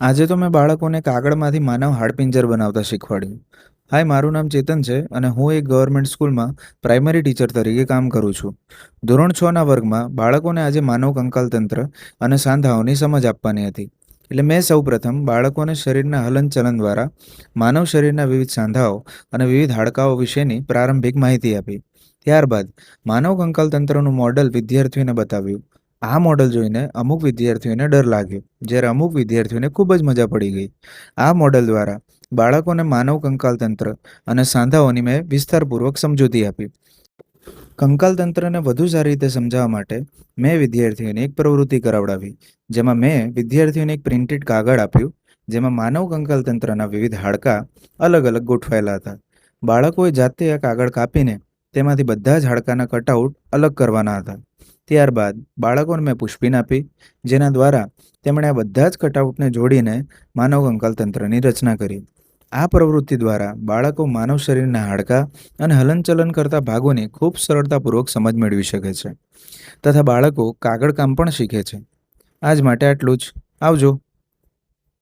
આજે તો મેં બાળકોને કાગળમાંથી માનવ હાડપિંજર બનાવતા શીખવાડ્યું. હાય, મારું નામ ચેતન છે અને હું એક ગવર્મેન્ટ સ્કૂલમાં પ્રાઇમરી ટીચર તરીકે કામ કરું છું. ધોરણ છના વર્ગમાં બાળકોને આજે માનવ કંકાલતંત્ર અને સાંધાઓની સમજ આપવાની હતી. એટલે મેં સૌપ્રથમ બાળકોને શરીરના હલનચલન દ્વારા માનવ શરીરના વિવિધ સાંધાઓ અને વિવિધ હાડકાઓ વિશેની પ્રારંભિક માહિતી આપી. ત્યારબાદ માનવ કંકાલતંત્રનું મોડલ વિદ્યાર્થીઓને બતાવ્યું. આ મોડલ જોઈને અમુક વિદ્યાર્થીઓને ડર લાગ્યો, જ્યારે અમુક વિદ્યાર્થીઓને ખૂબ જ મજા પડી ગઈ. આ મોડલ દ્વારા બાળકોને માનવ કંકાલતંત્ર અને સાંધાઓની મેં વિસ્તારપૂર્વક સમજૂતી આપી. કંકાલતંત્રને વધુ સારી રીતે સમજાવવા માટે મેં વિદ્યાર્થીઓને એક પ્રવૃત્તિ કરાવડાવી, જેમાં મેં વિદ્યાર્થીઓને એક પ્રિન્ટેડ કાગળ આપ્યું, જેમાં માનવ કંકાલતંત્રના વિવિધ હાડકાં અલગ અલગ ગોઠવાયેલા હતા. બાળકોએ જાતે આ કાગળ કાપીને તેમાંથી બધા જ હાડકાના કટઆઉટ અલગ કરવાના હતા. ત્યારબાદ બાળકોને મેં પુષ્પિન આપી, જેના દ્વારા તેમણે આ બધા જ કટઆઉટને જોડીને માનવ કંકાલતંત્રની રચના કરી. આ પ્રવૃત્તિ દ્વારા બાળકો માનવ શરીરના હાડકાં અને હલનચલન કરતા ભાગોની ખૂબ સરળતાપૂર્વક સમજ મેળવી શકે છે, તથા બાળકો કાગળ કામ પણ શીખે છે. આજ માટે આટલું જ. આવજો.